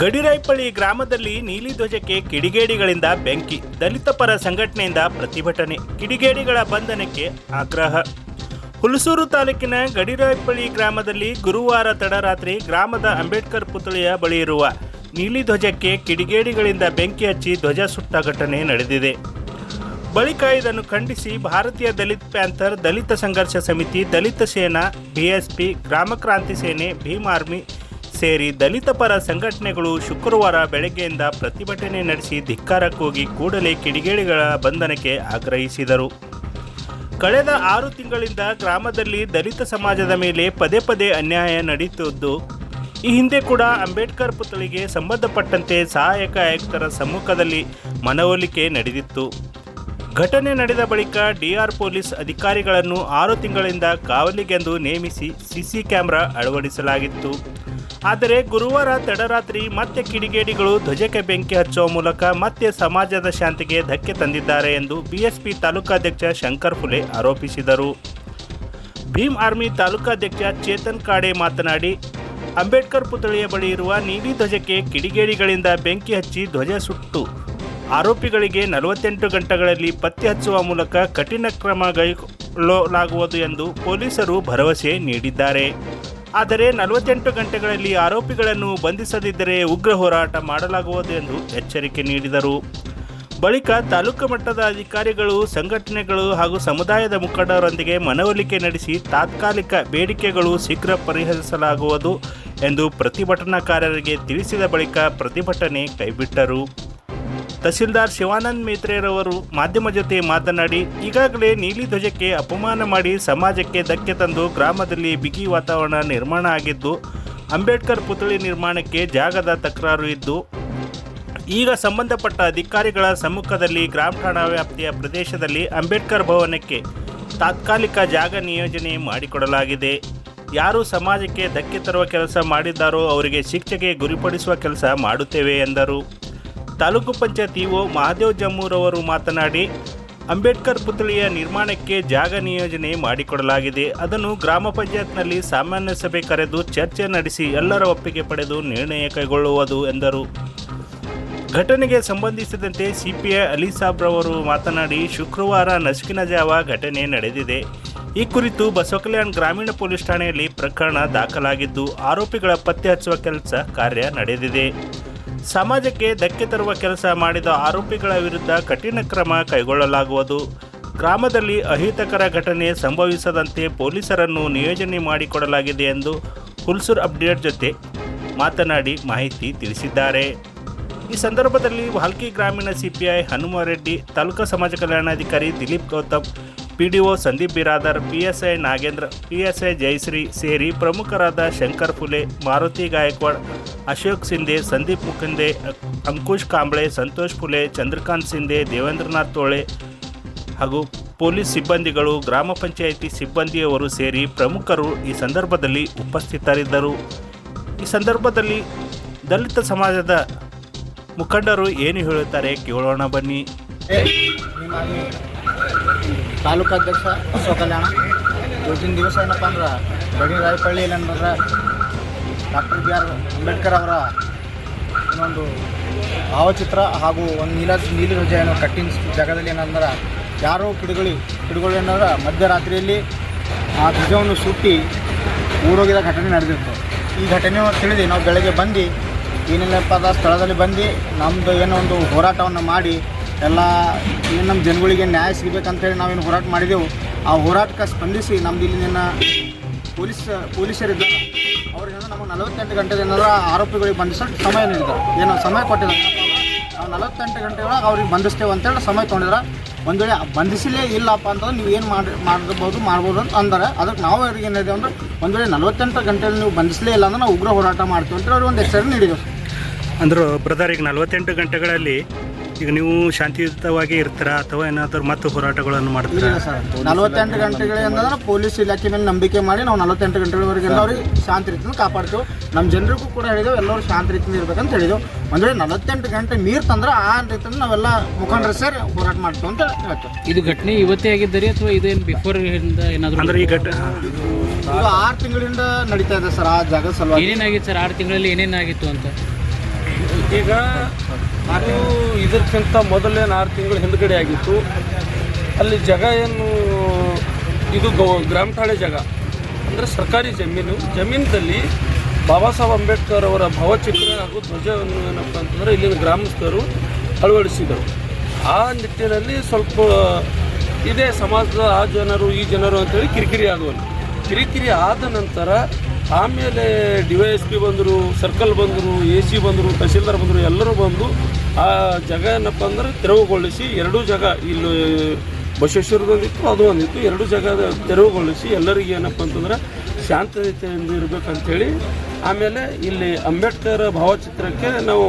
ಗಡಿರಾಯ್ಪಳ್ಳಿ ಗ್ರಾಮದಲ್ಲಿ ನೀಲಿ ಧ್ವಜಕ್ಕೆ ಕಿಡಿಗೇಡಿಗಳಿಂದ ಬೆಂಕಿ, ದಲಿತ ಪರ ಸಂಘಟನೆಯಿಂದ ಪ್ರತಿಭಟನೆ, ಕಿಡಿಗೇಡಿಗಳ ಬಂಧನಕ್ಕೆ ಆಗ್ರಹ. ಹುಲಸೂರು ತಾಲೂಕಿನ ಗಡಿರಾಯ್ಪಳ್ಳಿ ಗ್ರಾಮದಲ್ಲಿ ಗುರುವಾರ ತಡರಾತ್ರಿ ಗ್ರಾಮದ ಅಂಬೇಡ್ಕರ್ ಪುತ್ಳಿಯ ಬಳಿ ಇರುವ ನೀಲಿ ಧ್ವಜಕ್ಕೆ ಕಿಡಿಗೇಡಿಗಳಿಂದ ಬೆಂಕಿ ಹಚ್ಚಿ ಧ್ವಜ ಸುಟ್ಟ ಘಟನೆ ನಡೆದಿದೆ. ಬಳಿಕ ಇದನ್ನು ಖಂಡಿಸಿ ಭಾರತೀಯ ದಲಿತ ಪ್ಯಾಂಥರ್ ದಲಿತ ಸಂಘರ್ಷ ಸಮಿತಿ, ದಲಿತ ಸೇನಾ ಬಿಎಸ್ಪಿ ಗ್ರಾಮ ಕ್ರಾಂತಿ ಸೇನೆ, ಭೀಮ್ ಆರ್ಮಿ ಸೇರಿ ದಲಿತ ಪರ ಸಂಘಟನೆಗಳು ಶುಕ್ರವಾರ ಬೆಳಗ್ಗೆಯಿಂದ ಪ್ರತಿಭಟನೆ ನಡೆಸಿ ಧಿಕ್ಕಾರ ಕೂಗಿ ಕೂಡಲೇ ಕಿಡಿಗೇಡಿಗಳ ಬಂಧನಕ್ಕೆ ಆಗ್ರಹಿಸಿದರು. ಕಳೆದ ಆರು ತಿಂಗಳಿಂದ ಗ್ರಾಮದಲ್ಲಿ ದಲಿತ ಸಮಾಜದ ಮೇಲೆ ಪದೇ ಪದೇ ಅನ್ಯಾಯ ನಡೆಯುತ್ತಿದ್ದು ಈ ಹಿಂದೆ ಕೂಡ ಅಂಬೇಡ್ಕರ್ ಪುತ್ಥಳಿಗೆ ಸಂಬಂಧಪಟ್ಟಂತೆ ಸಹಾಯಕ ಆಯುಕ್ತರ ಸಮ್ಮುಖದಲ್ಲಿ ಮನವೊಲಿಕೆ ನಡೆದಿತ್ತು. ಘಟನೆ ನಡೆದ ಬಳಿಕ ಡಿಆರ್ ಪೊಲೀಸ್ ಅಧಿಕಾರಿಗಳನ್ನು ಆರು ತಿಂಗಳಿಂದ ಕಾವಲಿಗೆಂದು ನೇಮಿಸಿ ಸಿಸಿ ಕ್ಯಾಮೆರಾ ಅಳವಡಿಸಲಾಗಿತ್ತು. ಆದರೆ ಗುರುವಾರ ತಡರಾತ್ರಿ ಮತ್ತೆ ಕಿಡಿಗೇಡಿಗಳು ಧ್ವಜಕ್ಕೆ ಬೆಂಕಿ ಹಚ್ಚುವ ಮೂಲಕ ಮತ್ತೆ ಸಮಾಜದ ಶಾಂತಿಗೆ ಧಕ್ಕೆ ತಂದಿದ್ದಾರೆ ಎಂದು ಬಿಎಸ್ಪಿ ತಾಲೂಕಾಧ್ಯಕ್ಷ ಶಂಕರ್ ಫುಲೆ ಆರೋಪಿಸಿದರು. ಭೀಮ್ ಆರ್ಮಿ ತಾಲೂಕಾಧ್ಯಕ್ಷ ಚೇತನ್ ಕಾಡೆ ಮಾತನಾಡಿ, ಅಂಬೇಡ್ಕರ್ ಪುತ್ಥಳಿಯ ಬಳಿ ಇರುವ ನೀಲಿ ಧ್ವಜಕ್ಕೆ ಕಿಡಿಗೇಡಿಗಳಿಂದ ಬೆಂಕಿ ಹಚ್ಚಿ ಧ್ವಜ ಸುಟ್ಟು ಆರೋಪಿಗಳಿಗೆ ನಲವತ್ತೆಂಟು ಗಂಟೆಗಳಲ್ಲಿ ಪತ್ತೆ ಹಚ್ಚುವ ಮೂಲಕ ಕಠಿಣ ಕ್ರಮ ಕೈಗೊಳ್ಳಲಾಗುವುದು ಎಂದು ಪೊಲೀಸರು ಭರವಸೆ ನೀಡಿದ್ದಾರೆ. ಆದರೆ ನಲವತ್ತೆಂಟು ಗಂಟೆಗಳಲ್ಲಿ ಆರೋಪಿಗಳನ್ನು ಬಂಧಿಸದಿದ್ದರೆ ಉಗ್ರ ಹೋರಾಟ ಮಾಡಲಾಗುವುದು ಎಂದು ಎಚ್ಚರಿಕೆ ನೀಡಿದರು. ಬಳಿಕ ತಾಲೂಕು ಮಟ್ಟದ ಅಧಿಕಾರಿಗಳು, ಸಂಘಟನೆಗಳು ಹಾಗೂ ಸಮುದಾಯದ ಮುಖಂಡರೊಂದಿಗೆ ಮನವೊಲಿಕೆ ನಡೆಸಿ ತಾತ್ಕಾಲಿಕ ಬೇಡಿಕೆಗಳು ಶೀಘ್ರ ಪರಿಹರಿಸಲಾಗುವುದು ಎಂದು ಪ್ರತಿಭಟನಾಕಾರರಿಗೆ ತಿಳಿಸಿದ ಬಳಿಕ ಪ್ರತಿಭಟನೆ ಕೈಬಿಟ್ಟರು. ತಹಸೀಲ್ದಾರ್ ಶಿವಾನಂದ್ ಮೇತ್ರೆರವರು ಮಾಧ್ಯಮ ಜೊತೆ ಮಾತನಾಡಿ, ಈಗಾಗಲೇ ನೀಲಿ ಧ್ವಜಕ್ಕೆ ಅಪಮಾನ ಮಾಡಿ ಸಮಾಜಕ್ಕೆ ಧಕ್ಕೆ ತಂದು ಗ್ರಾಮದಲ್ಲಿ ಬಿಗಿ ವಾತಾವರಣ ನಿರ್ಮಾಣ ಆಗಿದ್ದು, ಅಂಬೇಡ್ಕರ್ ಪುತ್ಳಿ ನಿರ್ಮಾಣಕ್ಕೆ ಜಾಗದ ತಕರಾರು ಇದ್ದು, ಈಗ ಸಂಬಂಧಪಟ್ಟ ಅಧಿಕಾರಿಗಳ ಸಮ್ಮುಖದಲ್ಲಿ ಗ್ರಾಮ ಠಾಣಾ ವ್ಯಾಪ್ತಿಯ ಪ್ರದೇಶದಲ್ಲಿ ಅಂಬೇಡ್ಕರ್ ಭವನಕ್ಕೆ ತಾತ್ಕಾಲಿಕ ಜಾಗ ನಿಯೋಜನೆ ಮಾಡಿಕೊಡಲಾಗಿದೆ. ಯಾರು ಸಮಾಜಕ್ಕೆ ಧಕ್ಕೆ ತರುವ ಕೆಲಸ ಮಾಡಿದ್ದಾರೋ ಅವರಿಗೆ ಶಿಕ್ಷೆಗೆ ಗುರಿಪಡಿಸುವ ಕೆಲಸ ಮಾಡುತ್ತೇವೆ ಎಂದರು. ತಾಲೂಕು ಪಂಚಾಯತ್ ಇಒ ಮಹಾದೇವ್ ಜಮ್ಮೂರವರು ಮಾತನಾಡಿ, ಅಂಬೇಡ್ಕರ್ ಪುತ್ಳಿಯ ನಿರ್ಮಾಣಕ್ಕೆ ಜಾಗ ನಿಯೋಜನೆ ಮಾಡಿಕೊಡಲಾಗಿದೆ. ಅದನ್ನು ಗ್ರಾಮ ಪಂಚಾಯತ್ನಲ್ಲಿ ಸಾಮಾನ್ಯ ಸಭೆ ಕರೆದು ಚರ್ಚೆ ನಡೆಸಿ ಎಲ್ಲರ ಒಪ್ಪಿಗೆ ಪಡೆದು ನಿರ್ಣಯ ಕೈಗೊಳ್ಳುವುದು ಎಂದರು. ಘಟನೆಗೆ ಸಂಬಂಧಿಸಿದಂತೆ ಸಿಪಿಐ ಅಲಿ ಸಾಬ್ರವರು ಮಾತನಾಡಿ, ಶುಕ್ರವಾರ ನಸುಕಿನ ಜಾವ ಘಟನೆ ನಡೆದಿದೆ. ಈ ಕುರಿತು ಬಸವಕಲ್ಯಾಣ್ ಗ್ರಾಮೀಣ ಪೊಲೀಸ್ ಠಾಣೆಯಲ್ಲಿ ಪ್ರಕರಣ ದಾಖಲಾಗಿದ್ದು, ಆರೋಪಿಗಳ ಪತ್ತೆ ಹಚ್ಚುವ ಕೆಲಸ ಕಾರ್ಯ ನಡೆದಿದೆ. ಸಮಾಜಕ್ಕೆ ಧಕ್ಕೆ ತರುವ ಕೆಲಸ ಮಾಡಿದ ಆರೋಪಿಗಳ ವಿರುದ್ಧ ಕಠಿಣ ಕ್ರಮ ಕೈಗೊಳ್ಳಲಾಗುವುದು. ಗ್ರಾಮದಲ್ಲಿ ಅಹಿತಕರ ಘಟನೆ ಸಂಭವಿಸದಂತೆ ಪೊಲೀಸರನ್ನು ನಿಯೋಜನೆ ಮಾಡಿಕೊಡಲಾಗಿದೆ ಎಂದು ಹುಲ್ಸೂರ್ ಅಪ್ಡೇಟ್ ಜೊತೆ ಮಾತನಾಡಿ ಮಾಹಿತಿ ತಿಳಿಸಿದ್ದಾರೆ. ಈ ಸಂದರ್ಭದಲ್ಲಿ ವಾಲ್ಕಿ ಗ್ರಾಮೀಣ ಸಿಪಿಐ ಹನುಮರೆಡ್ಡಿ ತಾಲೂಕಾ ಸಮಾಜ ಕಲ್ಯಾಣಾಧಿಕಾರಿ Dilip Gautam PDO Sandeep Biradar, PSI Nagendra, PSI Jayashree ಸೇರಿ ಪ್ರಮುಖರಾದ ಶಂಕರ್ ಫುಲೆ, ಮಾರುತಿ ಗಾಯಕ್ವಾಡ್, ಅಶೋಕ್ ಸಿಂಧೆ, ಸಂದೀಪ್ ಮುಖಂದೆ ಅಂಕುಶ್ ಕಾಂಬ್ಳೆ, ಸಂತೋಷ್ ಫುಲೆ, ಚಂದ್ರಕಾಂತ್ ಸಿಂಧೆ, ದೇವೇಂದ್ರನಾಥ್ ತೋಳೆ ಹಾಗೂ ಪೊಲೀಸ್ ಸಿಬ್ಬಂದಿಗಳು, ಗ್ರಾಮ ಪಂಚಾಯಿತಿ ಸಿಬ್ಬಂದಿಯವರು ಸೇರಿ ಪ್ರಮುಖರು ಈ ಸಂದರ್ಭದಲ್ಲಿ ಉಪಸ್ಥಿತರಿದ್ದರು. ಈ ಸಂದರ್ಭದಲ್ಲಿ ದಲಿತ ಸಮಾಜದ ಮುಖಂಡರು ಏನು ಹೇಳುತ್ತಾರೆ ಕೇಳೋಣ ಬನ್ನಿ. ತಾಲೂಕಾಧ್ಯಕ್ಷ ಬಸವ ಕಲ್ಯಾಣ. ಇವತ್ತಿನ ದಿವಸ ಏನಪ್ಪ ಅಂದ್ರೆ ಗಡಿ ರಾಯಪಳ್ಳಿ ಏನಂದ್ರೆ ಡಾಕ್ಟರ್ ಬಿ ಆರ್ ಅಂಬೇಡ್ಕರ್ ಅವರ ಇನ್ನೊಂದು ಭಾವಚಿತ್ರ ಹಾಗೂ ಒಂದು ನೀಲ ನೀಲಿ ಧ್ವಜ ಏನೋ ಕಟ್ಟಿಂಗ್ ಜಾಗದಲ್ಲಿ ಏನಂದ್ರೆ ಯಾರೋ ಕಿಡುಗಳಿ ಕಿಡುಗಳು ಏನಂದ್ರೆ ಮಧ್ಯರಾತ್ರಿಯಲ್ಲಿ ಆ ಧ್ವಜವನ್ನು ಸುಟ್ಟಿ ಊರೋಗಿದ ಘಟನೆ ನಡೆದಿತ್ತು. ಈ ಘಟನೆ ತಿಳಿದು ನಾವು ಬೆಳಗ್ಗೆ ಬಂದು ಏನಿಲ್ಲಪ್ಪ ಸ್ಥಳದಲ್ಲಿ ಬಂದು ನಮ್ಮದು ಏನೋ ಒಂದು ಹೋರಾಟವನ್ನು ಮಾಡಿ ಎಲ್ಲ ಏನು ನಮ್ಮ ಜನಗಳಿಗೆ ನ್ಯಾಯ ಸಿಗಬೇಕಂತೇಳಿ ನಾವೇನು ಹೋರಾಟ ಮಾಡಿದೆವು. ಆ ಹೋರಾಟಕ್ಕೆ ಸ್ಪಂದಿಸಿ ನಮ್ದು ಇಲ್ಲಿನ ಪೊಲೀಸ್, ಪೊಲೀಸರಿದ್ದಾರೆ. ಅವ್ರಿಗೆ ನಮಗೆ ನಲವತ್ತೆಂಟು ಗಂಟೆ ಏನಾದ್ರು ಆರೋಪಿಗಳಿಗೆ ಬಂಧಿಸಲು ಸಮಯ ನೀಡಿದ್ದಾರೆ. ಏನು ಸಮಯ ಕೊಟ್ಟಿದ್ರು ನಾವು ನಲವತ್ತೆಂಟು ಗಂಟೆ ಒಳಗೆ ಅವ್ರಿಗೆ ಬಂಧಿಸ್ತೇವೆ ಅಂತೇಳಿ ಸಮಯ ತೊಗೊಂಡಿದ್ರೆ ಒಂದು ವೇಳೆ ಬಂಧಿಸಲೇ ಇಲ್ಲಪ್ಪ ಅಂತಂದ್ರೆ ನೀವು ಏನು ಮಾಡಿ, ಮಾಡಬಹುದು, ಮಾಡ್ಬೋದು ಅಂತ ಅಂದರೆ. ಅದಕ್ಕೆ ನಾವು ಅವ್ರಿಗೆ ಏನಿದೆ ಅಂದ್ರೆ ಒಂದು ವೇಳೆ ನಲವತ್ತೆಂಟು ಗಂಟೆಯಲ್ಲಿ ನೀವು ಬಂಧಿಸಲೇ ಇಲ್ಲ ಅಂದ್ರೆ ನಾವು ಉಗ್ರ ಹೋರಾಟ ಮಾಡ್ತೀವಿ ಅಂತ ಅವ್ರಿಗೆ ಒಂದು ಎಚ್ಚರಿಕೆ ನೀಡಿದೆವು ಅಂದ್ರೆ ಬ್ರದರ್, ಈಗ ನಲವತ್ತೆಂಟು ಗಂಟೆಗಳಲ್ಲಿ ಈಗ ನೀವು ಶಾಂತಿಯುತವಾಗಿ ಇರ್ತೀರಾ ಅಥವಾ ಏನಾದರೂ ಮತ್ತೆ ಹೋರಾಟಗಳನ್ನು ಮಾಡ್ತೀರಾ? ನಲವತ್ತೆಂಟು ಗಂಟೆಗಳ ಪೊಲೀಸ್ ಇಲಾಖೆ ಮೇಲೆ ನಂಬಿಕೆ ಮಾಡಿ ನಾವು ನಲವತ್ತೆಂಟು ಗಂಟೆಗಳವರೆಗೆ ಅವ್ರಿಗೆ ಶಾಂತಿ ರೀತಿಯಿಂದ ಕಾಪಾಡ್ತೇವೆ. ನಮ್ಮ ಜನರಿಗೂ ಕೂಡ ಹೇಳಿದೆವು ಎಲ್ಲರೂ ಶಾಂತಿ ರೀತಿಯಿಂದ ಇರ್ಬೇಕಂತ ಹೇಳಿದೆವು ಅಂದರೆ ನಲವತ್ತೆಂಟು ಗಂಟೆ ನೀರು ತಂದ್ರೆ ಆ ರೀತಿಯಿಂದ ನಾವೆಲ್ಲ ಮುಖಂಡರು ಸರ್ ಹೋರಾಟ ಮಾಡ್ತೀವಿ ಅಂತ ಹೇಳ್ತೇವೆ. ಇದು ಘಟನೆ ಇವತ್ತೇ ಆಗಿದ್ದರಿ ಅಥವಾ ಇದೇನು ಬಿಫೋರ್ ಇಂದ ಏನಾದರೂ ಅಂದ್ರೆ ಈ ಘಟನೆ ಇದು ಆರು ತಿಂಗಳಿಂದ ನಡೀತಾ ಇದೆ ಸರ್ ಆ ಜಾಗ ಸಲುವಾಗಿ. ಏನೇನಾಗಿತ್ತು ಸರ್? ಆರು ತಿಂಗಳಲ್ಲಿ ಏನೇನಾಗಿತ್ತು ಅಂತ? ಈಗ ಅದು ಇದಕ್ಕಿಂತ ಮೊದಲೇನು ಆರು ತಿಂಗಳು ಹಿಂದುಗಡೆ ಆಗಿತ್ತು. ಅಲ್ಲಿ ಜಾಗ ಏನು, ಇದು ಗೌ, ಗ್ರಾಮ ಠಾಣೆ ಜಾಗ. ಅಂದರೆ ಸರ್ಕಾರಿ ಜಮೀನು. ಜಮೀನದಲ್ಲಿ ಬಾಬಾ ಸಾಹೇಬ್ ಅಂಬೇಡ್ಕರ್ ಅವರ ಭಾವಚಿತ್ರ ಹಾಗೂ ಧ್ವಜವನ್ನು ಏನಪ್ಪ ಅಂತಂದರೆ ಇಲ್ಲಿನ ಗ್ರಾಮಸ್ಥರು ಅಳವಡಿಸಿದರು. ಆ ನಿಟ್ಟಿನಲ್ಲಿ ಸ್ವಲ್ಪ ಇದೇ ಸಮಾಜದ ಆ ಜನರು, ಈ ಜನರು ಅಂತೇಳಿ ಕಿರಿಕಿರಿ ಆಗುವಲ್ಲಿ ಕಿರಿಕಿರಿ ಆದ ನಂತರ ಆಮೇಲೆ ಡಿ ವೈ ಎಸ್ ಪಿ ಬಂದರು, ಸರ್ಕಲ್ ಬಂದರು, ಎ ಸಿ ಬಂದರು, ತಹಸೀಲ್ದಾರ್ ಬಂದರು, ಎಲ್ಲರೂ ಬಂದು ಆ ಜಾಗ ಏನಪ್ಪ ಅಂದ್ರೆ ತೆರವುಗೊಳಿಸಿ ಎರಡೂ ಜಾಗ, ಇಲ್ಲಿ ಬಸವೇಶ್ವರದೊಂದಿತ್ತು ಅದು ಒಂದಿತ್ತು. ಎರಡು ಜಾಗ ತೆರವುಗೊಳಿಸಿ ಎಲ್ಲರಿಗೆ ಏನಪ್ಪ ಅಂತಂದ್ರೆ ಶಾಂತತೆಯಿಂದ ಇರಬೇಕಂತೇಳಿ. ಆಮೇಲೆ ಇಲ್ಲಿ ಅಂಬೇಡ್ಕರ್ ಭಾವಚಿತ್ರಕ್ಕೆ ನಾವು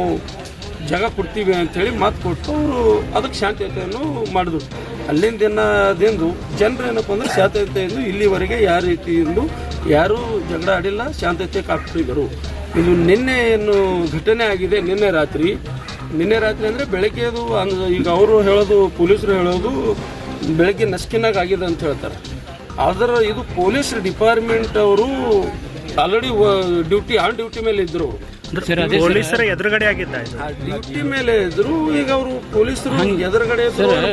ಜಾಗ ಕೊಡ್ತೀವಿ ಅಂತೇಳಿ ಮಾತು ಕೊಟ್ಟು ಅವರು ಅದಕ್ಕೆ ಶಾಂತತೆಯನ್ನು ಮಾಡಿದ್ರು. ಅಲ್ಲಿಂದ ದಿನದಿಂದ ಜನರು ಏನಪ್ಪ ಅಂದ್ರೆ ಶಾಂತತೆಯಿಂದ ಇಲ್ಲಿವರೆಗೆ ಯಾವ ರೀತಿಯಿಂದ ಯಾರೂ ಜಗಳ ಆಡಿಲ್ಲ, ಶಾಂತತೆ ಕಾಪಾಡಿದರು. ಇದು ನಿನ್ನೆ ಏನು ಘಟನೆ ಆಗಿದೆ, ನಿನ್ನೆ ರಾತ್ರಿ ನಿನ್ನೆ ರಾತ್ರಿ ಅಂದರೆ ಬೆಳಗ್ಗೆ ಅದು ಅಂದ್- ಈಗ ಅವರು ಹೇಳೋದು, ಪೊಲೀಸರು ಹೇಳೋದು ಬೆಳಗ್ಗೆ ನಸ್ಕಿನಾಗ ಆಗಿದೆ ಅಂತ ಹೇಳ್ತಾರೆ. ಆದರೆ ಇದು ಪೊಲೀಸ್ ಡಿಪಾರ್ಟ್ಮೆಂಟ್ ಅವರು ಆಲ್ರೆಡಿ ಡ್ಯೂಟಿ ಆನ್ ಡ್ಯೂಟಿ ಮೇಲೆ ಇದ್ದರು ಪೊಲೀಸರ ಎದುರುಗಡೆ ಆಗಿದ್ದ ಇದು. ಡ್ಯೂಟಿ ಮೇಲೆ ಇದ್ರು ಈಗ ಅವರು ಪೊಲೀಸರು ಎದುರುಗಡೆ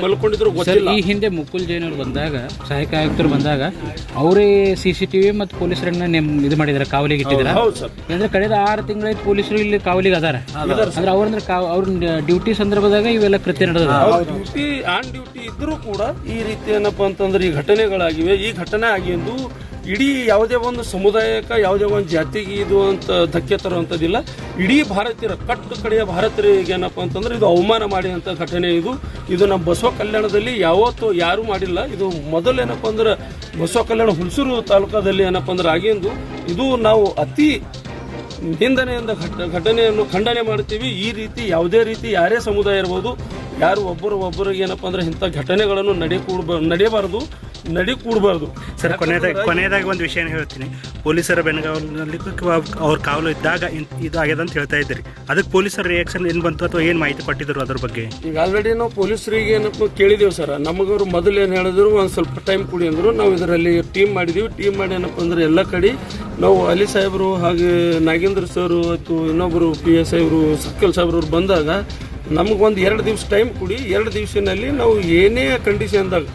ಬಲ್ಕೊಂಡಿದ್ರು ಗೊತ್ತಿಲ್ಲ. ಈ ಹಿಂದೆ ಮುಕುಲ್ ಜೈನ್ ಅವರು ಬಂದಾಗ ಸಹಾಯಕ ಆಯುಕ್ತರು ಬಂದಾಗ ಅವರೇ ಸಿ ಸಿ ಟಿವಿ ಮತ್ತು ಪೊಲೀಸರನ್ನ ನೇಮ್ ಇದು ಮಾಡಿದಾರೆ ಕಾವಲಿಗೆ ಸರ್. ಅಂದ್ರೆ ಕಳೆದ ಆರು ತಿಂಗಳ ಪೊಲೀಸರು ಇಲ್ಲಿ ಕಾವಲಿಗೆ ಅದಾರ. ಅಂದ್ರೆ ಅವ್ರಂದ್ರೆ ಕಾವ್ ಅವ್ರ ಡ್ಯೂಟಿ ಸಂದರ್ಭದಾಗ ಇವೆಲ್ಲ ಕೃತ್ಯ ನಡೆದ ಡ್ಯೂಟಿ ಆನ್ ಡ್ಯೂಟಿ ಇದ್ರೂ ಕೂಡ ಈ ರೀತಿ ಏನಪ್ಪಾ ಅಂತಂದ್ರೆ ಈ ಘಟನೆಗಳಾಗಿವೆ. ಈ ಘಟನೆ ಆಗಿದ್ದು ಇಡೀ ಯಾವುದೇ ಒಂದು ಸಮುದಾಯಕ್ಕೆ, ಯಾವುದೇ ಒಂದು ಜಾತಿಗೆ ಇದು ಅಂತ ಧಕ್ಕೆ ತರುವಂಥದ್ದಿಲ್ಲ. ಇಡೀ ಭಾರತೀಯರ, ಕಟ್ಟು ಕಡೆಯ ಭಾರತೀಯರಿಗೆ ಏನಪ್ಪ ಅಂತಂದ್ರೆ ಇದು ಅವಮಾನ ಮಾಡಿದಂಥ ಘಟನೆ ಇದು. ಇದು ನಮ್ಮ ಬಸವ ಕಲ್ಯಾಣದಲ್ಲಿ ಯಾವತ್ತೂ ಯಾರೂ ಮಾಡಿಲ್ಲ. ಇದು ಮೊದಲು ಏನಪ್ಪ ಅಂದ್ರೆ ಬಸವ ಕಲ್ಯಾಣ ಹುಣಸೂರು ತಾಲೂಕಾದಲ್ಲಿ ಏನಪ್ಪ ಅಂದ್ರೆ ಆಗಿಂದು ಇದು ನಾವು ಅತಿ ನಿಂದನೆಯಿಂದ ಘಟ, ಘಟನೆಯನ್ನು ಖಂಡನೆ ಮಾಡ್ತೀವಿ. ಈ ರೀತಿ ಯಾವುದೇ ರೀತಿ ಯಾರೇ ಸಮುದಾಯ ಇರ್ಬೋದು, ಯಾರು ಒಬ್ಬರು ಒಬ್ಬರಿಗೆ ಏನಪ್ಪ ಅಂದ್ರೆ ಇಂಥ ಘಟನೆಗಳನ್ನು ನಡೆ ನಡೆಯಬಾರದು ನಡೆಯಬಾರ್ದು. ನಡಿ ಕೂಡಬಾರ್ದು ಸರ್ ಕೊನೆಯದಾಗಿ ಕೊನೆಯದಾಗಿ ಒಂದು ವಿಷಯ ಹೇಳ್ತೀನಿ. ಪೊಲೀಸರ ಬೆಳಗಾವಿನಲ್ಲಿ ಅವ್ರ ಕಾವಲು ಇದ್ದಾಗ ಇನ್- ಇದು ಆಗ್ಯದ ಅಂತ ಹೇಳ್ತಾ ಇದ್ದೀರಿ. ಅದಕ್ಕೆ ಪೊಲೀಸರ ರಿಯಾಕ್ಷನ್ ಏನು ಬಂತು ಅಥವಾ ಏನು ಮಾಹಿತಿ ಕೊಟ್ಟಿದ್ರು ಅದ್ರ ಬಗ್ಗೆ? ಈಗ ಆಲ್ರೆಡಿ ನಾವು ಪೊಲೀಸರಿಗೆ ಏನಪ್ಪ ಕೇಳಿದೆವು ಸರ್. ನಮಗವ್ರು ಮೊದಲು ಏನು ಹೇಳಿದ್ರು ಒಂದು ಸ್ವಲ್ಪ ಟೈಮ್ ಕೊಡಿ ಅಂದರು. ನಾವು ಇದರಲ್ಲಿ ಟೀಮ್ ಮಾಡಿದೀವಿ. ಟೀಮ್ ಮಾಡಿ ಏನಪ್ಪ ಅಂದ್ರೆ ಎಲ್ಲ ಕಡೆ ನಾವು ಅಲಿ ಸಾಹೇಬರು ಹಾಗೆ ನಾಗೇಂದ್ರ ಸರ್ ಆಯಿತು ಇನ್ನೊಬ್ಬರು ಪಿ ಎಸ್ ಐವರು ಸರ್ಕಲ್ ಸಾಹೇಬ್ರವ್ರು ಬಂದಾಗ ನಮಗೊಂದು ಎರಡು ದಿವಸ ಟೈಮ್ ಕೊಡಿ ಎರಡು ದಿವಸದಲ್ಲಿ ನಾವು ಏನೇ ಕಂಡೀಷನ್ದಾಗ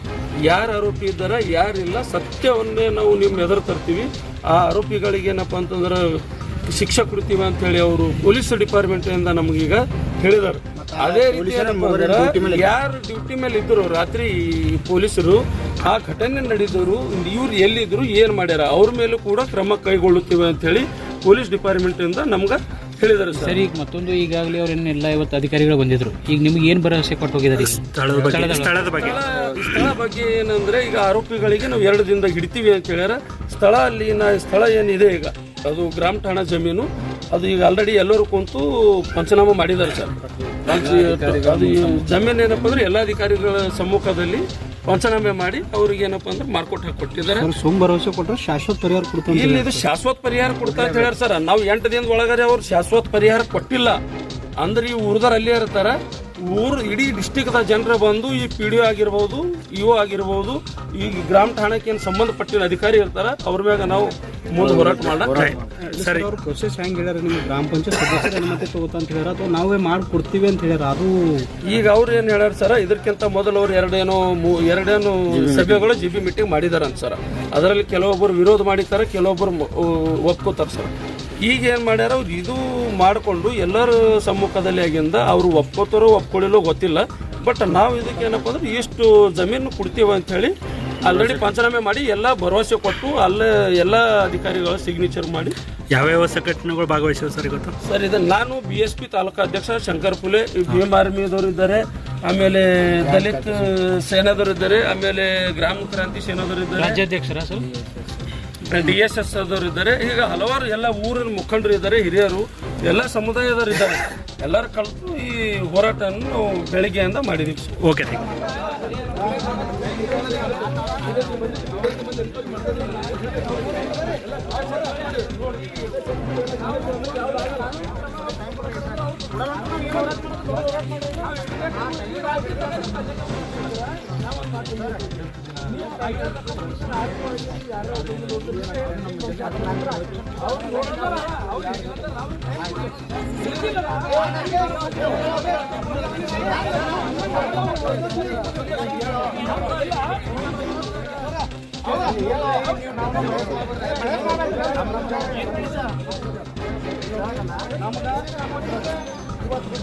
ಯಾರು ಆರೋಪಿ ಇದ್ದಾರ ಯಾರಿಲ್ಲ ಸತ್ಯವನ್ನೇ ನಾವು ನಿಮ್ಮ ಎದುರು ತರ್ತೀವಿ. ಆ ಆರೋಪಿಗಳಿಗೆ ಏನಪ್ಪ ಅಂತಂದ್ರೆ ಶಿಕ್ಷೆ ಕೊಡ್ತೀವಿ ಅಂತ ಹೇಳಿ ಅವರು ಪೊಲೀಸ್ ಡಿಪಾರ್ಟ್ಮೆಂಟ್ ಇಂದ ನಮಗೀಗ ಹೇಳಿದಾರೆ. ಅದೇ ರೀತಿ ಯಾರು ಡ್ಯೂಟಿ ಮೇಲೆ ಇದ್ರು ರಾತ್ರಿ ಪೊಲೀಸರು ಆ ಘಟನೆ ನಡೆದವರು ಇವ್ರು ಎಲ್ಲಿದ್ರು ಏನು ಮಾಡ್ಯಾರ ಅವ್ರ ಮೇಲೂ ಕೂಡ ಕ್ರಮ ಕೈಗೊಳ್ಳುತ್ತೇವೆ ಅಂತ ಹೇಳಿ ಪೊಲೀಸ್ ಡಿಪಾರ್ಟ್ಮೆಂಟ್ ಇಂದ ನಮ್ಗೆ ಹೇಳಿದಾರೆ ಸರ್. ಸರ್ ಈಗ ಮತ್ತೊಂದು ಈಗಾಗಲೇ ಅವ್ರೇನೆಲ್ಲ ಇವತ್ತು ಅಧಿಕಾರಿಗಳು ಬಂದಿದ್ರು. ಈಗ ನಿಮ್ಗೆ ಏನು ಭರವಸೆ ಕೊಟ್ಟು ಹೋಗಿದ್ದಾರೆ ಈಗ? ಸ್ಥಳದ ಬಗ್ಗೆ ಸ್ಥಳದ ಬಗ್ಗೆ. ಸ್ಥಳ ಸ್ಥಳ ಬಗ್ಗೆ ಏನಂದ್ರೆ ಈಗ ಆರೋಪಿಗಳಿಗೆ ನಾವು ಎರಡು ದಿನದ ಹಿಡಿತೀವಿ ಅಂತ ಹೇಳ್ಯಾರ. ಸ್ಥಳ ಅಲ್ಲಿನ ಸ್ಥಳ ಏನಿದೆ ಈಗ? ಅದು ಗ್ರಾಮ ಠಾಣಾ ಜಮೀನು. ಅದು ಈಗ ಆಲ್ರೆಡಿ ಎಲ್ಲರೂ ಕುಂತು ಪಂಚನಾಮ ಮಾಡಿದ್ದಾರೆ ಸರ್. ಅದು ಈ ಜಮೀನು ಏನಪ್ಪ ಅಂದ್ರೆ ಎಲ್ಲ ಅಧಿಕಾರಿಗಳ ಸಮ್ಮುಖದಲ್ಲಿ ಪಂಚನಾಮೆ ಮಾಡಿ ಅವ್ರಿಗೆ ಏನಪ್ಪ ಅಂದ್ರೆ ಮಾರ್ಕೊಟ್ ಹಾಕಿ ಕೊಟ್ಟಿದ್ದಾರೆ. ಸೋಮ್ ಭರವಸೆ ಕೊಟ್ಟರೆ ಶಾಶ್ವತ ಪರಿಹಾರ ಕೊಡ್ತಾರೆ ಇಲ್ಲಿ ಇದು ಶಾಶ್ವತ ಪರಿಹಾರ ಕೊಡ್ತಾ ಅಂತ ಹೇಳ್ಯಾರ ಸರ್. ನಾವು ಎಂಟು ದಿನದ ಒಳಗಡೆ ಅವ್ರು ಶಾಶ್ವತ ಪರಿಹಾರ ಕೊಟ್ಟಿಲ್ಲ. ಅಂದ್ರೆ ಈ ಊರ್ದಾರ ಅಲ್ಲೇ ಇರ್ತಾರ. ಊರು ಇಡೀ ಡಿಸ್ಟಿಕ್ದ ಜನರು ಬಂದು ಈ ಪಿ ಡಿ ಆಗಿರ್ಬೋದು ಇ ಒ ಆಗಿರ್ಬೋದು ಈ ಗ್ರಾಮ ಠಾಣಕ್ಕೆ ಏನು ಸಂಬಂಧಪಟ್ಟಿನ ಅಧಿಕಾರಿ ಇರ್ತಾರೆ ಅವ್ರ ಮ್ಯಾಗ ನಾವು ಮುಂದೆ ಹೋರಾಟ ಮಾಡೋಣ ಸರಿ. ಅವ್ರ ಪ್ರೊಸೆಸ್ ಹೆಂಗೆ ಹೇಳ್ಯಾರ ನಿಮ್ಮ ಗ್ರಾಮ ಪಂಚಾಯತ್ ಸದಸ್ಯರ ಅನುಮತಿ ತಗೋತ ಅಂತ ಹೇಳ್ಯಾರ ಅಥವಾ ನಾವೇ ಮಾಡಿಕೊಡ್ತೀವಿ ಅಂತ ಹೇಳ್ಯಾರ ಅದು ಈಗ ಅವ್ರು ಏನು ಹೇಳ್ಯಾರ ಸರ್ ಇದಕ್ಕಿಂತ ಮೊದಲು ಅವ್ರು ಎರಡೇನೋ ಮೂ- ಎರಡೇನೋ ಸಭೆಗಳು ಜಿ ಬಿ ಮೀಟಿಂಗ್ ಮಾಡಿದಾರ ಅಂತ ಸರ್. ಅದರಲ್ಲಿ ಕೆಲವೊಬ್ಬರು ವಿರೋಧ ಮಾಡಿದ್ದಾರೆ ಕೆಲವೊಬ್ಬರು ಒಪ್ಕೋತಾರ ಸರ್. ಈಗ ಏನು ಮಾಡ್ಯಾರ ಅವ್ರು ಇದು ಮಾಡಿಕೊಂಡು ಎಲ್ಲರ ಸಮ್ಮುಖದಲ್ಲಿ ಆಗಿಂದ ಅವರು ಒಪ್ಕೋತಾರೋ ಒಪ್ಕೊಳ್ಳಿಲ್ಲೋ ಗೊತ್ತಿಲ್ಲ. ಬಟ್ ನಾವು ಇದಕ್ಕೆ ಏನಪ್ಪ ಅಂದ್ರೆ ಇಷ್ಟು ಜಮೀನು ಕೊಡ್ತೀವ ಅಂತ ಹೇಳಿ ಆಲ್ರೆಡಿ ಪಂಚನಾಮೆ ಮಾಡಿ ಎಲ್ಲ ಭರವಸೆ ಕೊಟ್ಟು ಅಲ್ಲೇ ಎಲ್ಲ ಅಧಿಕಾರಿಗಳು ಸಿಗ್ನೇಚರ್ ಮಾಡಿ. ಯಾವ್ಯಾವ ಸಂಘಟನೆಗಳು ಭಾಗವಹಿಸಿವೆ ಸರ್ ಇವತ್ತು ಸರ್ ಇದು ನಾನು ಬಿ ಎಸ್ ಪಿ ತಾಲೂಕಾ ಅಧ್ಯಕ್ಷ ಶಂಕರ್ ಪುಲೆ ಬಿ ಎಂ ಆರ್ಮಿದವರು ಇದ್ದಾರೆ ಆಮೇಲೆ ದಲಿತ ಸೇನಾದವರು ಇದ್ದಾರೆ ಆಮೇಲೆ ಗ್ರಾಮ ಕ್ರಾಂತಿ ಸೇನಾದವರು ಇದ್ದಾರೆ. ರಾಜ್ಯಾಧ್ಯಕ್ಷರ ಸರ್? ಡಿ ಎಸ್ ಎಸ್ ಅದವರು ಇದ್ದಾರೆ. ಈಗ ಹಲವಾರು ಎಲ್ಲ ಊರಿನ ಮುಖಂಡರು ಇದ್ದಾರೆ, ಹಿರಿಯರು, ಎಲ್ಲ ಸಮುದಾಯದವರು ಇದ್ದಾರೆ. ಎಲ್ಲರೂ ಕಲಿತು ಈ ಹೋರಾಟವನ್ನು ಬೆಳಿಗ್ಗೆಯಿಂದ ಮಾಡಿದ್ದೀವಿ ಓಕೆ ಥ್ಯಾಂಕ್ ಯು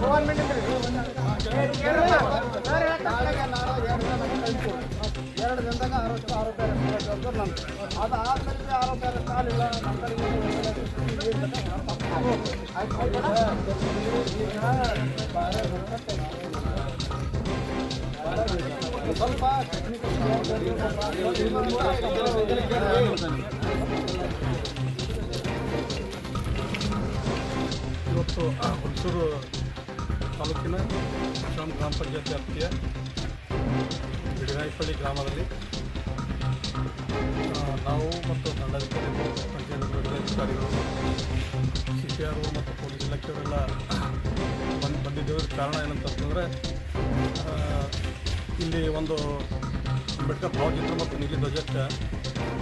ಗೌರ್ಮೆಂಟ್ ಎರಡು ದಿನದಾಗ ಅರವತ್ತು ಆರೋಪ ಅದು ಆದ್ಮೇಲೆ ಆರೋಪ ಕಾಲಿಲ್ಲ ನಮ್ಮ ಕಡೆಗೆ ಸ್ವಲ್ಪ ಇವತ್ತು ಹುಣಸೂರು ತಾಲೂಕಿನ ಶ್ರಮ್ ಗ್ರಾಮ ಪಂಚಾಯತ್ ವ್ಯಾಪ್ತಿಯ ಬಿಡಿರಾಯಪಳ್ಳಿ ಗ್ರಾಮದಲ್ಲಿ ನಾವು ಮತ್ತು ದಂಡಾಧಿಕಾರಿಗಳು ಪಂಚಾಯತ್ ಅಧಿಕಾರಿಗಳು ಸಿ ಪಿ ಆರ್ ಮತ್ತು ಪೊಲೀಸ್ ಇಲಾಖೆಯವರೆಲ್ಲ ಬಂದು ಬಂದಿದ್ದೇವೆ. ಕಾರಣ ಏನಂತಂತಂದರೆ ಆ, ಇಲ್ಲಿ ಒಂದು ಬೆಟ್ಟ ಭಾವಚಿತ್ರ ಮತ್ತು ನೀಲಿ ಧ್ವಜಕ್ಕೆ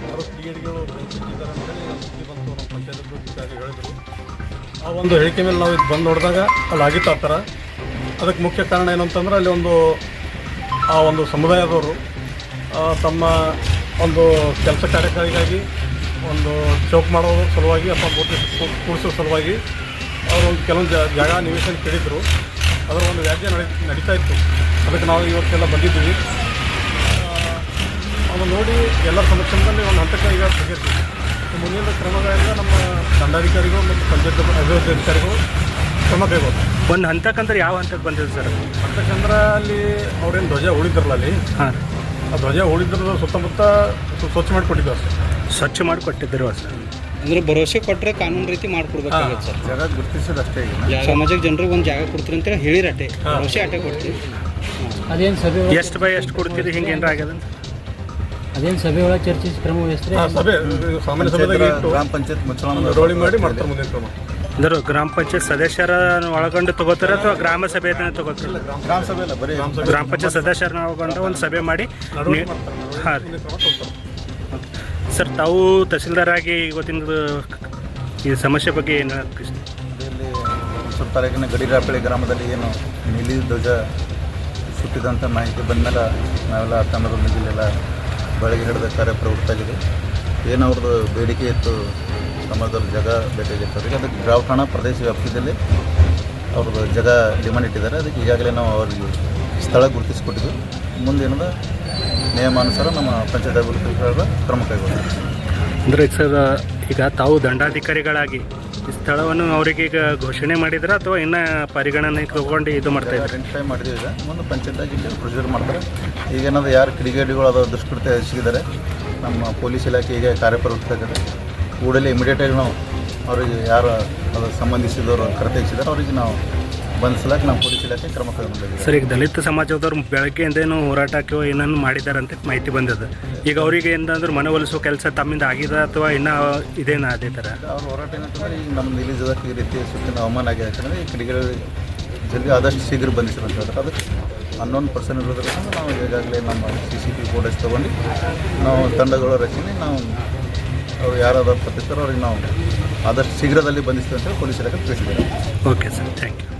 ಯಾರೋ ಕಿಡಿಗೇಡಿಗಳು ಬೆಂಕಿದ್ದಾರೆ ಅಂತೇಳಿ ಸುದ್ದಿ ಬಂತು. ನಮ್ಮ ಪಂಚಾಯತ್ ಅಧಿಕಾರಿ ಹೇಳಿದರು. ಆ ಒಂದು ಹೇಳಿಕೆ ಮೇಲೆ ನಾವು ಇದು ಬಂದು ನೋಡಿದಾಗ ಅಲ್ಲಿ ಆಗಿತ್ತು ಆ ಥರ ಅದಕ್ಕೆ ಮುಖ್ಯ ಕಾರಣ ಏನಂತಂದ್ರೆ ಅಲ್ಲಿ ಒಂದು ಆ ಒಂದು ಸಮುದಾಯದವರು ತಮ್ಮ ಒಂದು ಕೆಲಸ ಕಾರ್ಯಕ್ಕಾಗಿ ಒಂದು ಚೌಕ್ ಮಾಡೋ ಸಲುವಾಗಿ ಅಥವಾ ಕೂ- ಕೂಡಿಸೋ ಸಲುವಾಗಿ ಒಂದು ಕೆಲವೊಂದು ಜಾಗ ನಿವೇಶನ ಕೇಳಿದರು. ಅದರ ಒಂದು ವ್ಯಾಜ್ಯ ನಡಿ, ನಡೀತಾ ಇತ್ತು. ಅದಕ್ಕೆ ನಾವು ಇವತ್ತೆಲ್ಲ ಬಂದಿದ್ದೀವಿ. ಅದು ನೋಡಿ ಎಲ್ಲ ಸಮಕ್ಷಮದಲ್ಲಿ ಒಂದು ಹಂತಕ್ಕೆ ಈಗ ತೆಗೆದಿದ್ದೀವಿ. ಮುಂದಿನ ಕ್ರಮಗಳಿಂದ ನಮ್ಮ ದಂಡಾಧಿಕಾರಿಗಳು ಮತ್ತು ಪಂಚಾಯತ್ ಅಭಿವೃದ್ಧಿ ಅಧಿಕಾರಿಗಳು ಕ್ರಮ ಕೈಗೊಳ್ತಾರೆ ಒಂದು ಹಂತಕ್ಕಂದ್ರೆ ಯಾವ ಹಂತಕ್ಕೆ ಬಂದಿದೆ ಸರ್? ಅಂತಕ್ಕಂದ್ರೆ ಅಲ್ಲಿ ಅವ್ರೇನು ಧ್ವಜ ಉಳಿದ್ರಲ್ಲ ಅಲ್ಲಿ. ಹಾಂ. ಆ ಧ್ವಜ ಉಳಿದ್ರ ಸುತ್ತಮುತ್ತ ಸ್ವ- ಸ್ವಚ್ಛ ಮಾಡಿಕೊಟ್ಟಿದ್ದು ಸರ್ ಸ್ವಚ್ಛ ಮಾಡಿ ಕೊಟ್ಟಿದ್ದರು ಸರ್? ಅಂದ್ರೆ ಭರವಸೆ ಕೊಟ್ಟರೆ ಕಾನೂನು ರೀತಿ ಮಾಡ್ಕೊಡ್ಬೇಕಾಗತ್ತೆ ಸರ್. ಜಾಗ ಗುರುತಿಸೋದಷ್ಟೇ ಈಗ. ಸಮಾಜಕ್ಕೆ ಜನರಿಗೆ ಒಂದು ಜಾಗ ಕೊಡ್ತೀರಿ ಅಂತ ಹೇಳಿರ ಅಟೆ ಭರವಸೆ ಅಟೆ ಕೊಡ್ತೀವಿ. ಅದೇನು ಸಭೆ ಎಷ್ಟು ಬೈ ಎಷ್ಟು ಕೊಡ್ತೀರಿ ಹಿಂಗೆ ಏನಾರ ಆಗ್ಯದ? ಅದೇನು ಸಭೆ ಒಳಗೆ ಚರ್ಚಿಸಿ ಕ್ರಮ ವಹಿಸ್ತಾರೆ? ಆ ಸಭೆ ಇದು ಸಾಮಾನ್ಯ ಸಭೆದಾಗ ಇಟ್ಟು ಗ್ರಾಮ ಪಂಚಾಯತ್ ಮುಚ್ಚಳ ರೋಳಿ ಮಾಡಿ ಮಾಡ್ತಾರೆ ಮುಂದಿನ ಕ್ರಮ. ಅಂದ್ರೆ. ಗ್ರಾಮ ಪಂಚಾಯತ್ ಸದಸ್ಯರ ಒಳಗೊಂಡು ತಗೋತಾರೆ ಅಥವಾ ಗ್ರಾಮ ಸಭೆ ತಗೋತಾರೆ? ಗ್ರಾಮ ಸಭೆ ಅಲ್ಲ ಬರೀ ಗ್ರಾಮ ಪಂಚಾಯತ್ ಸದಸ್ಯರನ್ನ ಒಳಗೊಂಡು ಒಂದು ಸಭೆ ಮಾಡಿ ಹಾಂ ಸರ್ ತಾವು ತಹಸೀಲ್ದಾರಾಗಿ ಇವತ್ತಿನ ಈ ಸಮಸ್ಯೆ ಬಗ್ಗೆ ಏನು ತಾಲೂಕಿನ ಗಡಿರಾಪಳ್ಳಿ ಗ್ರಾಮದಲ್ಲಿ ಏನು ನೀಲಿ ಧ್ವಜ ಸುಟ್ಟಿದಂಥ ಮಾಹಿತಿ ಬಂದಮೇಲೆ ನಾವೆಲ್ಲ ತಂಡದೊಂದಿಗೆ ಇಲ್ಲೆಲ್ಲ ಬೆಳಗ್ಗೆ ಹಿಡಿದ ಕಾರ್ಯ ಪ್ರವೃತ್ತಾಗಿದೆ ಏನು ಅವ್ರದ್ದು ಬೇಡಿಕೆ ಇತ್ತು ಸಮಾಜದಲ್ಲಿ ಜಾಗ ಬೇಕಾಗಿರ್ತದೆ. ಅದಕ್ಕೆ ಅದಕ್ಕೆ ಗ್ರಾಮ ಠಾಣಾ ಪ್ರದೇಶ ವ್ಯಾಪ್ತಿಯಲ್ಲಿ ಅವ್ರದ್ದು ಜಾಗ ಡಿಮಾಂಡ್ ಇಟ್ಟಿದ್ದಾರೆ. ಅದಕ್ಕೆ ಈಗಾಗಲೇ ನಾವು ಅವ್ರಿಗೆ ಸ್ಥಳ ಗುರುತಿಸಿಕೊಟ್ಟಿದ್ದು. ಮುಂದೇನದ ನಿಯಮಾನುಸಾರ ನಮ್ಮ ಪಂಚಾಯತ್ ಅಭಿವೃದ್ಧಿ ಕ್ರಮ ಕೈಗೊಳ್ಳುತ್ತೆ ಅಂದ್ರೆ ಸರ್ ಈಗ ತಾವು ದಂಡಾಧಿಕಾರಿಗಳಾಗಿ ಈ ಸ್ಥಳವನ್ನು ಅವರಿಗೆ ಈಗ ಘೋಷಣೆ ಮಾಡಿದ್ರೆ ಅಥವಾ ಇನ್ನ ಪರಿಗಣನೆ ತಗೊಂಡು ಇದು ಮಾಡ್ತಾ ಇದ್ದಾರೆ? ಐಡೆಂಟಿಫೈ ಮಾಡಿದ್ವಿ ಈಗ ಮುಂದೆ ಪಂಚಾಯತಾಗಿ ಇಲ್ಲಿ ಪ್ರೊಸೀಜರ್ ಮಾಡ್ತಾರೆ. ಈಗ ಏನಾದ್ರು ಯಾರು ಕಿಡಿಗೇಡಿಗಳು ಅದು ದುಷ್ಕೃತ್ಯ ಎಸಗಿದ್ದಾರೆ ನಮ್ಮ ಪೊಲೀಸ್ ಇಲಾಖೆ ಈಗ ಕಾರ್ಯಪ್ರವೃತ್ತ ಇದೆ ಕೂಡಲೇ ಇಮಿಡಿಯೇಟಾಗಿ ನಾವು ಅವರಿಗೆ ಯಾರು ಅದು ಸಂಬಂಧಿಸಿದವರು ಕರೆತೆಗಿಸಿದ್ದಾರೆ ಅವರಿಗೆ ನಾವು ಬಂಧಿಸಲಾಕ ನಾವು ಪೊಲೀಸ್ ಇಲಾಖೆ ಕ್ರಮ ಕೈಗೊಂಡಿದ್ದೀವಿ. ಸರ್ ಈಗ ದಲಿತ ಸಮಾಜದವ್ರು ಬೆಳಗ್ಗೆಯಿಂದೇನು ಹೋರಾಟಕ್ಕೆ ಏನನ್ನು ಮಾಡಿದ್ದಾರೆ ಅಂತ ಮಾಹಿತಿ ಬಂದಿದೆ. ಈಗ ಅವರಿಗೆ ಏನಂದ್ರೆ ಮನವೊಲಿಸೋ ಕೆಲಸ ತಮ್ಮಿಂದ ಆಗಿದೆ ಅಥವಾ ಇನ್ನೂ ಇದೇನು ಅದೇ ಥರ? ಅವ್ರ ಹೋರಾಟ ಏನಂತಂದ್ರೆ ಈಗ ನಮ್ಮ ನಿಲ್ಲಿಸೋದಕ್ಕೆ ಈ ರೀತಿ ಸುತ್ತಿನ ಅವಮಾನ ಆಗಿದೆ ಯಾಕಂದರೆ ಈ ಕಡೆಗಳಲ್ಲಿ ಜಲ್ದಿ ಆದಷ್ಟು ಶೀಘ್ರ ಹೇಳ್ತಾರೆ ಅದಕ್ಕೆ ಹನ್ನೊಂದು ಪರ್ಸೆಂಟ್ ಇರೋದ್ರಿಂದ ನಾವು ಈಗಾಗಲೇ ನಮ್ಮ ಸಿ ಸಿ ಟಿ ಫೋಟೋಸ್ ತೊಗೊಂಡು ನಾವು ತಂಡಗಳ ರಚನೆ ನಾವು ಅವ್ರು ಯಾರಾದರೂ ತಪ್ಪಿಸ್ತಾರೋ ಅವ್ರಿಗೆ ನಾವು ಆದಷ್ಟು ಶೀಘ್ರದಲ್ಲಿ ಬಂಧಿಸ್ತೇವೆ ಅಂತ ಪೊಲೀಸ್ ಇಲಾಖೆ ತಿಳಿಸಿದ್ದಾರೆ. Okay sir thank you